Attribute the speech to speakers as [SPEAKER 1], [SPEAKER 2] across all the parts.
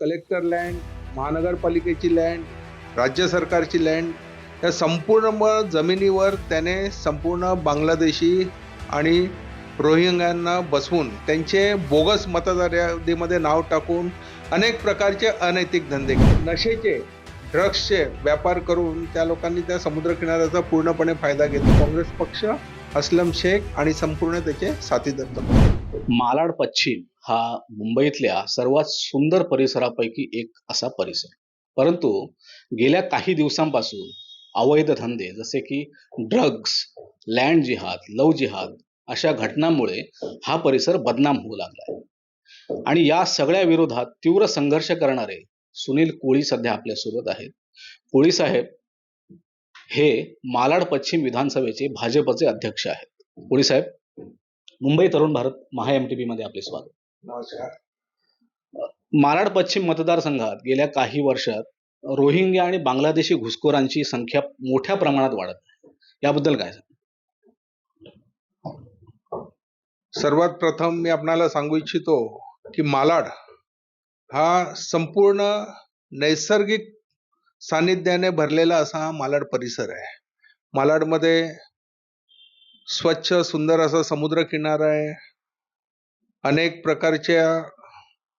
[SPEAKER 1] Collector land महानगरपालिकेची land राज्य सरकारची लँड या संपूर्ण म- जमिनीवर त्याने संपूर्ण बांगलादेशी आणि रोहिंग्यांना बसवून त्यांचे बोगस मतदार यादीमध्ये नाव टाकून अनेक प्रकारचे अनैतिक धंदे नशेचे ड्रग्सचे व्यापार करून त्या लोकांनी त्या समुद्रकिनाऱ्याचा पूर्णपणे फायदा घेतला. काँग्रेस पक्ष असलम शेख आणि संपूर्ण त्याचे साथीदार
[SPEAKER 2] मालाड पश्चिम हा मुंबईतल्या सर्वात सुंदर परिसरापैकी एक असा परिसर. परंतु गेल्या काही दिवसांपासून अवैध धंदे जसे की ड्रग्स लँड जिहाद लव जिहाद अशा घटनांमुळे हा परिसर बदनाम होऊ लागला आहे आणि या सगळ्या विरोधात तीव्र संघर्ष करणारे सुनील कोळी सध्या आपल्यासोबत आहेत. कोळी साहेब हे मालाड पश्चिम विधानसभेचे भाजपचे अध्यक्ष आहेत. कोळी साहेब मुंबई तरुण भारत महा एम टी मध्ये आपले स्वागत.
[SPEAKER 1] नमस्कार.
[SPEAKER 2] मालाड पश्चिम मतदारसंघात गेल्या काही वर्षात रोहिंग्या आणि बांगलादेशी घुसखोरांची संख्या मोठ्या प्रमाणात वाढत आहे. याबद्दल काय?
[SPEAKER 1] सर्वात प्रथम मी आपणाला सांगू इच्छितो की मालाड हा संपूर्ण नैसर्गिक सानिध्याने भरलेला असा हा मालाड परिसर आहे. मालाडमध्ये स्वच्छ सुंदर असा समुद्र किनारा आहे. अनेक प्रकारच्या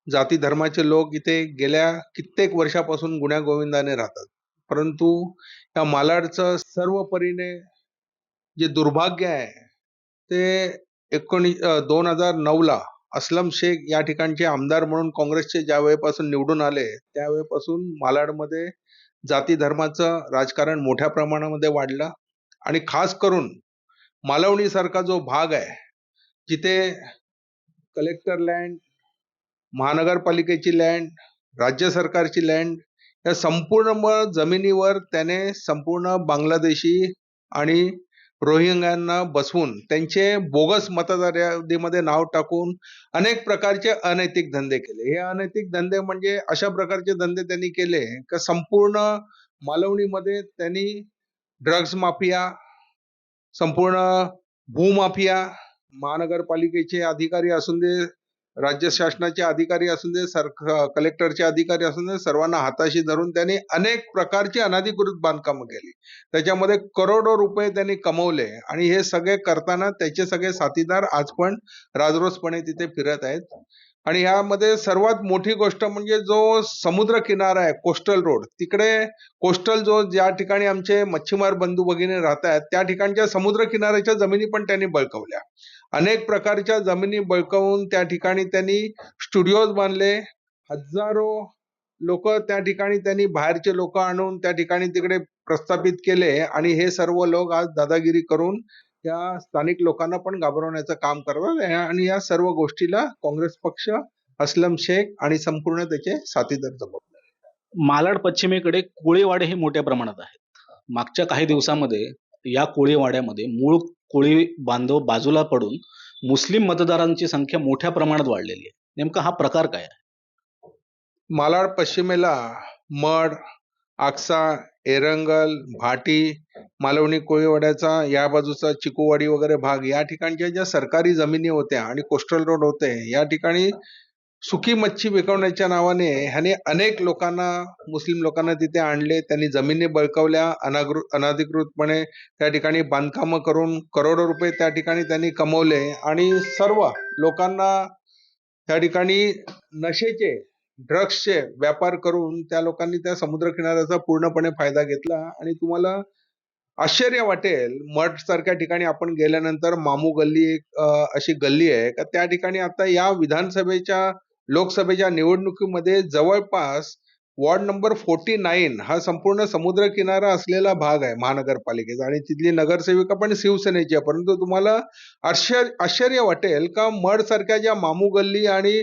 [SPEAKER 1] जाती धर्माचे लोक इथे गेल्या कित्येक वर्षापासून गुण्यागोविंदाने राहतात. परंतु या मालाडचं सर्व परीने जे दुर्भाग्य आहे ते एकोणीस दोन हजार नऊला अस्लम शेख या ठिकाणचे आमदार म्हणून काँग्रेसचे ज्या वेळेपासून निवडून आले त्यावेळेपासून मालाडमध्ये जाती धर्माचं राजकारण मोठ्या प्रमाणामध्ये वाढलं. आणि खास करून मालवणीसारखा जो भाग आहे जिथे कलेक्टर लँड महानगरपालिकेची लँड राज्य सरकारची लँड या संपूर्ण म- जमिनीवर त्याने संपूर्ण बांगलादेशी आणि रोहिंग्यांना बसवून त्यांचे बोगस मतदार यादीमध्ये नाव टाकून अनेक प्रकारचे अनैतिक धंदे केले. हे अनैतिक धंदे म्हणजे अशा प्रकारचे धंदे त्यांनी केले का संपूर्ण मालवणीमध्ये त्यांनी ड्रग्ज माफिया संपूर्ण भूमाफिया महानगरपालिकेचे अधिकारी असून दे राज्य शासनाचे अधिकारी असून दे सर कलेक्टरचे अधिकारी असून दे सर्वांना हाताशी धरून त्यांनी अनेक प्रकारची अनधिकृत बांधकामं केली. त्याच्यामध्ये करोडो रुपये त्यांनी कमवले आणि हे सगळे करताना त्याचे सगळे साथीदार आज पण राजरोसपणे तिथे फिरत आहेत. आणि यामध्ये सर्वात मोठी गोष्ट म्हणजे जो समुद्र किनारा आहे कोस्टल रोड तिकडे कोस्टल जो ज्या ठिकाणी आमचे मच्छीमार बंधू भगिनी राहत आहेत त्या ठिकाणच्या समुद्र किनाऱ्याच्या जमिनी पण त्यांनी बळकवल्या. अनेक प्रकारच्या जमिनी बळकवून त्या ठिकाणी त्यांनी स्टुडिओज बांधले. हजारो लोक त्या ठिकाणी त्यांनी बाहेरचे लोक आणून त्या ठिकाणी तिकडे प्रस्थापित केले आणि हे सर्व लोक आज दादागिरी करून या स्थानिक लोकांना पण घाबरवण्याचं काम करतात. आणि या सर्व गोष्टीला काँग्रेस पक्ष अस्लम शेख आणि संपूर्ण त्याचे साथीदार जबाबदार
[SPEAKER 2] मालाड पश्चिमेकडे कोळीवाडे हे मोठ्या प्रमाणात आहेत. मागच्या काही दिवसामध्ये या कोळीवाड्यामध्ये मूळ कोळी बांधव बाजूला पडून मुस्लिम मतदारांची संख्या मोठ्या प्रमाणात वाढलेली आहे. नेमका हा प्रकार काय आहे?
[SPEAKER 1] मालाड पश्चिमेला मड आक्सा एरंगल भाटी मालवणी कोळीवाड्याचा या बाजूचा चिकूवाडी वगैरे भाग या ठिकाणच्या ज्या सरकारी जमिनी होत्या आणि कोस्टल रोड होते या ठिकाणी सुकी मच्छी विकवण्याच्या नावाने ह्याने अनेक लोकांना मुस्लिम लोकांना तिथे आणले त्यांनी जमिनी बळकवल्या अनागृ अनाधिकृतपणे त्या ठिकाणी बांधकामं करून करोडो रुपये त्या ठिकाणी त्यांनी कमवले आणि सर्व लोकांना त्या ठिकाणी नशेचे ड्रग्सचे व्यापार करून त्या लोकांनी त्या समुद्र किनाऱ्याचा पूर्णपणे फायदा घेतला आणि तुम्हाला आश्चर्य वाटेल मठ सारख्या ठिकाणी आपण गेल्यानंतर मामू गल्ली एक अशी गल्ली आहे. का त्या ठिकाणी आता या विधानसभेच्या लोकसभेच्या निवडणुकीमध्ये जवळपास वॉर्ड नंबर फोर्टी नाईन हा संपूर्ण समुद्र किनारा असलेला भाग आहे महानगरपालिकेचा. आणि तिथली नगरसेविका पण शिवसेनेची आहे. परंतु तुम्हाला आश्चर्य आश्चर्य वाटेल का मड सारख्या ज्या मामू गल्ली आणि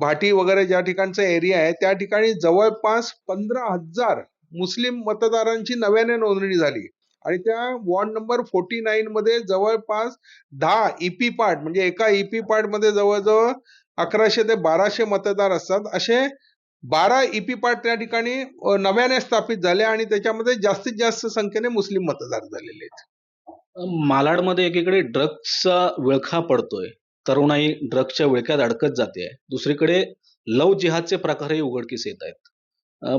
[SPEAKER 1] भाटी वगैरे ज्या ठिकाणचा एरिया आहे त्या ठिकाणी जवळपास पंधरा हजार मुस्लिम मतदारांची नव्याने नोंदणी झाली. आणि त्या वॉर्ड नंबर फोर्टी नाईन मध्ये जवळपास दहा ईपी पार्ट म्हणजे एका ईपी पार्टमध्ये जवळजवळ अकराशे ते बाराशे मतदार असतात. असे बारा ईपी पार्ट त्या ठिकाणी नव्याने स्थापित झाले आणि त्याच्यामध्ये जास्तीत जास्त संख्येने मुस्लिम मतदार झालेले आहेत.
[SPEAKER 2] मालाडमध्ये एकीकडे ड्रग्सचा विळखा पडतोय. तरुणाई ड्रग्सच्या विळक्यात अडकत जाते. दुसरीकडे लव जिहादचे प्रकारही उघडकीस येत आहेत.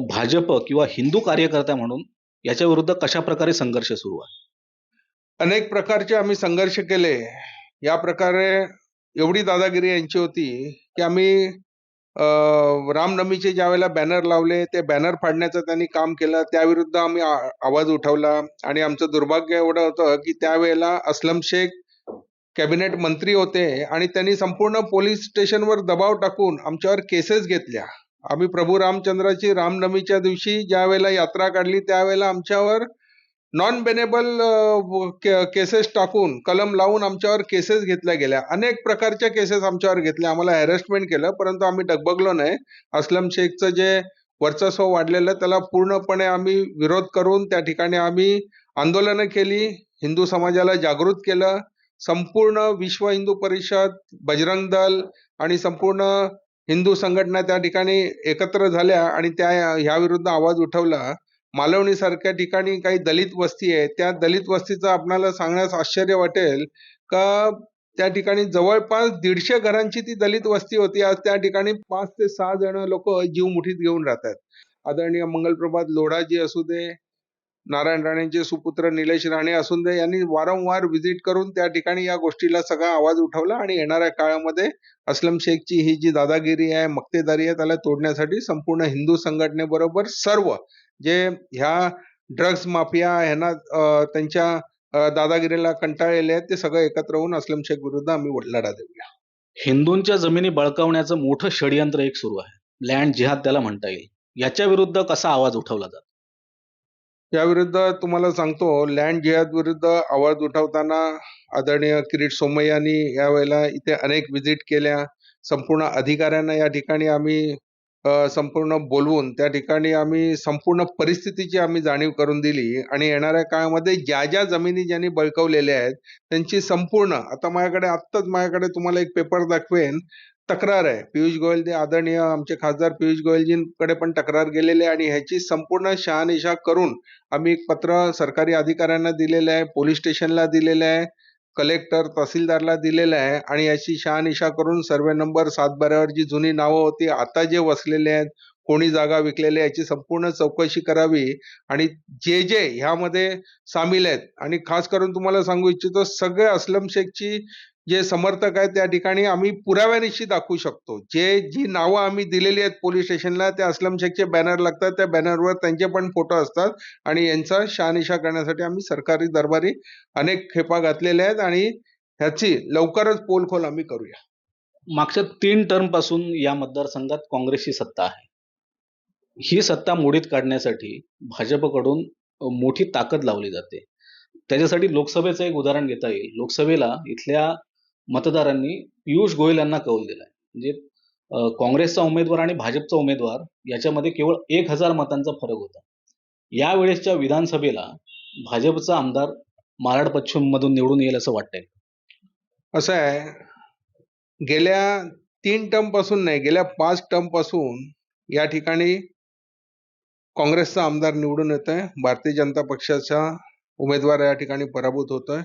[SPEAKER 2] भाजप किंवा हिंदू कार्यकर्ता म्हणून याच्या विरुद्ध कशा प्रकारे संघर्ष सुरू आहे?
[SPEAKER 1] अनेक प्रकारचे आम्ही संघर्ष केले. या प्रकारे एवढी दादागिरी यांची होती की आम्ही अं, रामनवमीचे ज्या वेळेला बॅनर लावले ते बॅनर फाडण्याचं त्यांनी काम केलं. त्याविरुद्ध आम्ही आ- आवाज उठवला. आणि आमचं दुर्भाग्य एवढं होतं की त्यावेळेला असलम शेख कॅबिनेट मंत्री होते आणि त्यांनी संपूर्ण पोलीस स्टेशनवर दबाव टाकून आमच्यावर केसेस घेतल्या. आम्ही प्रभू रामचंद्राची रामनवमीच्या दिवशी ज्या वेळेला यात्रा काढली त्यावेळेला आमच्यावर नॉन बेनेबल केसेस टाकून कलम लावून आमच्यावर केसेस घेतल्या गेल्या. अनेक प्रकारच्या केसेस आमच्यावर घेतल्या. आम्हाला हॅरेसमेंट केलं परंतु आम्ही डगबगलो नाही. असलम शेखचं जे वर्चस्व वाढलेलं त्याला पूर्णपणे आम्ही विरोध करून त्या ठिकाणी आम्ही आंदोलनं केली. हिंदू समाजाला जागृत केलं. संपूर्ण विश्व हिंदू परिषद बजरंग दल आणि संपूर्ण हिंदू संघटना त्या ठिकाणी एकत्र झाल्या आणि त्या ह्या विरुद्ध आवाज उठवला. मालवणीसारख्या ठिकाणी काही दलित वस्ती आहे त्या दलित वस्तीचं आपणाला सांगण्यास आश्चर्य वाटेल का? त्या ठिकाणी जवळपास दीडशे घरांची ती दलित वस्ती होती. आज त्या ठिकाणी पाच ते सहा जण लोक जीव मुठीत घेऊन राहतात. आदरणीय मंगलप्रभात लोढाजी असू दे नारायण राणेंचे सुपुत्र निलेश राणे असून दे यांनी वारंवार व्हिजिट करून त्या ठिकाणी या गोष्टीला सगळा आवाज उठवला आणि येणाऱ्या काळामध्ये असलम शेखची ही जी दादागिरी आहे मक्तेदारी आहे त्याला तोडण्यासाठी संपूर्ण हिंदू संघटनेबरोबर सर्व जे ह्या ड्रग्ज माफिया ह्यांना त्यांच्या दादागिरीला कंटाळलेले आहेत ते सगळं एकत्र होऊन असलम शेख विरुद्ध आम्ही लढा देऊया.
[SPEAKER 2] हिंदूंच्या जमिनी बळकावण्याचं मोठं षडयंत्र एक सुरू आहे. लँड जिहाद त्याला म्हणता येईल. याच्या विरुद्ध कसा आवाज उठवला जातो?
[SPEAKER 1] याविरुद्ध तुम्हाला सांगतो लँड जिहाद विरुद्ध आवाज उठवताना आदरणीय किरीट सोमय्यांनी यावेळेला इथे अनेक व्हिजिट केल्या. संपूर्ण अधिकाऱ्यांना या ठिकाणी आम्ही संपूर्ण बोलवून त्या ठिकाणी आम्ही संपूर्ण परिस्थितीची आम्ही जाणीव करून दिली. आणि येणाऱ्या काळामध्ये ज्या ज्या जमिनी ज्यांनी बळकवलेल्या आहेत त्यांची संपूर्ण आता माझ्याकडे आत्ताच माझ्याकडे तुम्हाला एक पेपर दाखवेन. तक्रार आहे. पियुष गोयल ते आदरणीय आमचे खासदार पियुष गोयलजींकडे पण तक्रार गेलेली आहे आणि ह्याची संपूर्ण शहानिशा करून आम्ही एक पत्र सरकारी अधिकाऱ्यांना दिलेलं आहे पोलीस स्टेशनला दिलेलं आहे कलेक्टर तहसीलदारला दिलेलं आहे आणि याची शहानिशा करून सर्वे नंबर सातबाऱ्यावर जी जुनी नावं होती आता जे वसलेले आहेत कोणी जागा विकलेली याची संपूर्ण चौकशी करावी आणि जे जे ह्यामध्ये सामील आहेत आणि खास करून तुम्हाला सांगू इच्छितो सगळे असलम शेखची जे समर्थक आहेत त्या ठिकाणी आम्ही पुराव्यानिशी दाखवू शकतो. जे जी नावं आम्ही दिलेली आहेत पोलीस स्टेशनला त्या असलम शेखचे बॅनर लागतात. त्या बॅनरवर त्यांचे पण फोटो असतात. आणि यांचा शहानिशा करण्यासाठी आम्ही सरकारी दरबारी अनेक खेपा घातलेल्या आहेत आणि ह्याची लवकरच पोलखोल आम्ही करूया.
[SPEAKER 2] मागच्या तीन टर्मपासून या मतदारसंघात काँग्रेसची सत्ता आहे. ही सत्ता मोडीत काढण्यासाठी भाजपकडून मोठी ताकद लावली जाते. त्याच्यासाठी लोकसभेचं एक उदाहरण घेता येईल. लोकसभेला इथल्या मतदारांनी पियुष गोयल यांना कौल दिलाय. म्हणजे काँग्रेसचा उमेदवार आणि भाजपचा उमेदवार याच्यामध्ये केवळ एक हजार मतांचा फरक होता. यावेळेसच्या विधानसभेला भाजपचा आमदार मालाड पश्चिम मधून निवडून येईल असं वाटतंय.
[SPEAKER 1] असं आहे. गेल्या तीन टर्मपासून नाही गेल्या पाच टर्मपासून या ठिकाणी काँग्रेसचा आमदार निवडून येत आहे भारतीय जनता पक्षाचा उमेदवार या ठिकाणी पराभूत होतोय.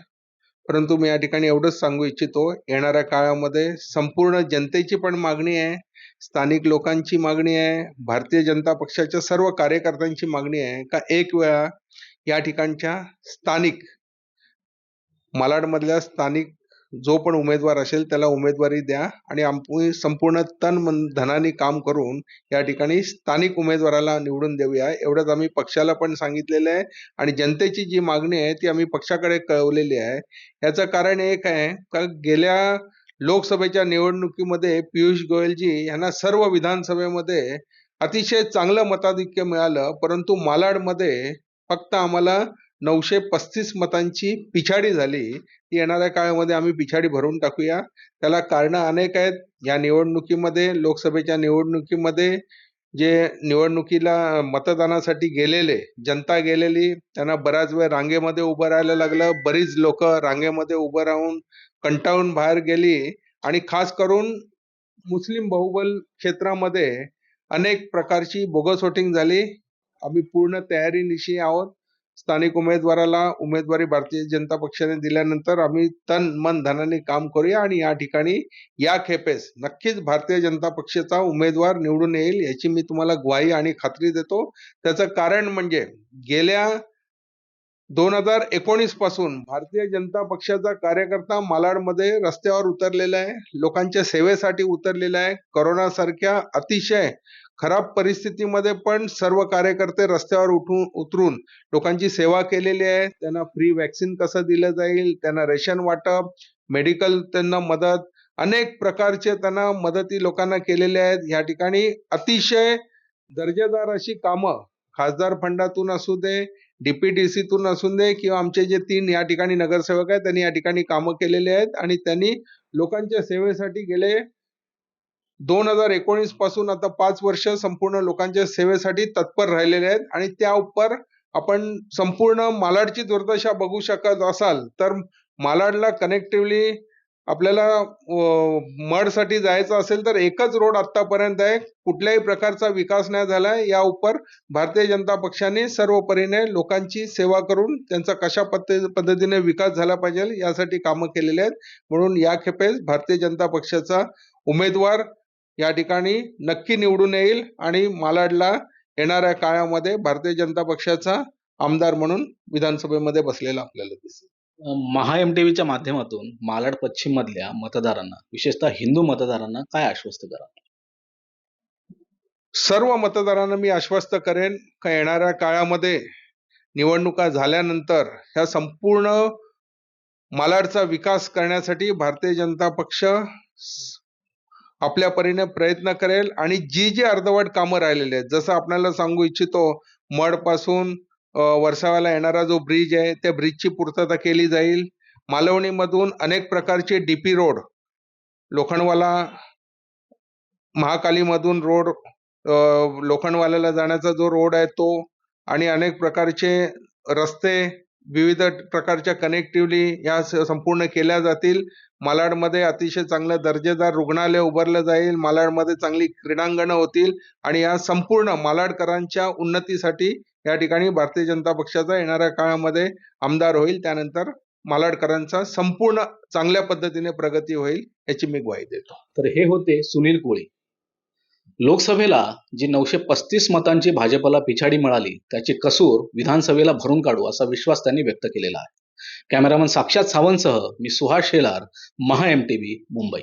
[SPEAKER 1] परंतु मी या ठिकाणी एवढंच सांगू इच्छितो येणाऱ्या काळामध्ये संपूर्ण जनतेची पण मागणी आहे स्थानिक लोकांची मागणी आहे भारतीय जनता पक्षाच्या सर्व कार्यकर्त्यांची मागणी आहे का एक वेळा या ठिकाणच्या स्थानिक मालाडमधल्या स्थानिक जो पण उमेदवार असेल त्याला उमेदवारी द्या आणि आम्ही संपूर्ण तन मन धनाने काम करून या ठिकाणी स्थानिक उमेदवाराला निवडून देऊया. एवढंच आम्ही पक्षाला पण सांगितलेलं आहे आणि जनतेची जी मागणी आहे ती आम्ही पक्षाकडे कळवलेली आहे. याचं कारण एक आहे का गेल्या लोकसभेच्या निवडणुकीमध्ये पियुष गोयलजी यांना सर्व विधानसभेमध्ये अतिशय चांगलं मताधिक्य मिळालं परंतु मालाडमध्ये फक्त आम्हाला नऊशे पस्तीस मतांची पिछाडी झाली. ती येणाऱ्या काळामध्ये आम्ही पिछाडी भरून टाकूया. त्याला कारणं अनेक आहेत. या निवडणुकीमध्ये लोकसभेच्या निवडणुकीमध्ये जे निवडणुकीला मतदानासाठी गेलेले जनता गेलेली त्यांना बराच वेळ रांगेमध्ये उभं राहायला लागलं. बरीच लोक रांगेमध्ये उभं राहून कंटाळून बाहेर गेली आणि खास करून मुस्लिम बहुबल क्षेत्रामध्ये अनेक प्रकारची बोगस वोटिंग झाली. आम्ही पूर्ण तयारीनिशी आहोत. स्थानिक उमेदवाराला उमेदवारी भारतीय जनता पक्षाने दिल्यानंतर आम्ही तन मन धनाने काम करूया आणि या ठिकाणी या खेपेस नक्कीच भारतीय जनता पक्षाचा उमेदवार निवडून येईल याची मी तुम्हाला ग्वाही आणि खात्री देतो. त्याचं कारण म्हणजे गेल्या दोन हजार एकोणीसपासून भारतीय जनता पक्षाचा कार्यकर्ता मालाडमध्ये रस्त्यावर उतरलेला आहे लोकांच्या सेवेसाठी उतरलेला आहे करोनासारख्या अतिशय खराब परिस्थितीमध्ये पण सर्व कार्यकर्ते रस्त्यावर उठून उतरून लोकांची सेवा केलेली आहे. त्यांना फ्री वॅक्सिन कसं दिलं जाईल त्यांना रेशन वाटप मेडिकल त्यांना मदत अनेक प्रकारचे त्यांना मदती लोकांना केलेल्या आहेत. या ठिकाणी अतिशय दर्जेदार अशी कामं खासदार फंडातून असू दे डीपीडीसीतून असू दे किंवा आमचे जे तीन या ठिकाणी नगरसेवक आहेत त्यांनी या ठिकाणी कामं केलेली आहेत आणि त्यांनी लोकांच्या सेवेसाठी गेले दोन हजार एकोणीसपासून आता पाच वर्ष संपूर्ण लोकांच्या सेवेसाठी तत्पर राहिलेले आहेत आणि त्या उपर आपण संपूर्ण मालाडची दुर्दशा बघू शकत असाल तर मालाडला कनेक्टिव्हली आपल्याला मडसाठी जायचं असेल तर एकच रोड आतापर्यंत आहे. कुठल्याही प्रकारचा विकास नाही झालाय या उपर भारतीय जनता पक्षाने सर्व परीने लोकांची सेवा करून त्यांचा कशा पद्धती पद्धतीने विकास झाला पाहिजे यासाठी कामं केलेली आहेत. म्हणून या खेपेस भारतीय जनता पक्षाचा उमेदवार या ठिकाणी नक्की निवडून येईल आणि मालाडला येणाऱ्या काळामध्ये भारतीय जनता पक्षाचा आमदार म्हणून विधानसभेमध्ये बसलेला आपल्याला दिसेल.
[SPEAKER 2] महा एमटीव्हीच्या माध्यमातून मालाड पश्चिम मधल्या मतदारांना विशेषतः हिंदू मतदारांना काय आश्वस्त करा?
[SPEAKER 1] सर्व मतदारांना मी आश्वस्त करेन का येणाऱ्या काळामध्ये निवडणुका झाल्यानंतर ह्या संपूर्ण मालाडचा विकास करण्यासाठी भारतीय जनता पक्ष आपल्या परीने प्रयत्न करेल आणि जी जी अर्धवट कामं राहिलेली आहेत जसं आपल्याला सांगू इच्छितो मडपासून वर्षावाला येणारा जो ब्रिज आहे त्या ब्रिजची पूर्तता केली जाईल. मालवणीमधून अनेक प्रकारचे डीपी रोड लोखंडवाला महाकालीमधून रोड लोखंडवाल्याला जाण्याचा जो रोड आहे तो आणि अनेक प्रकारचे रस्ते विविध प्रकारच्या कनेक्टिव्हली या संपूर्ण केल्या जातील. मालाडमध्ये अतिशय चांगलं दर्जेदार रुग्णालय उभारलं जाईल. मालाडमध्ये चांगली क्रीडांगणं होतील आणि या संपूर्ण मालाडकरांच्या उन्नतीसाठी या ठिकाणी भारतीय जनता पक्षाचा येणाऱ्या काळामध्ये आमदार होईल. त्यानंतर मालाडकरांचा संपूर्ण चांगल्या पद्धतीने प्रगती होईल याची मी ग्वाही देतो.
[SPEAKER 2] तर हे होते सुनील कोळी. लोकसभेला जी नऊशे पस्तीस मतांची भाजपला पिछाडी मिळाली त्याची कसूर विधानसभेला भरून काढू असा विश्वास त्यांनी व्यक्त केलेला आहे. कॅमेरामन साक्षात सावंतसह मी सुहास शेलार महा एमटीव्ही मुंबई.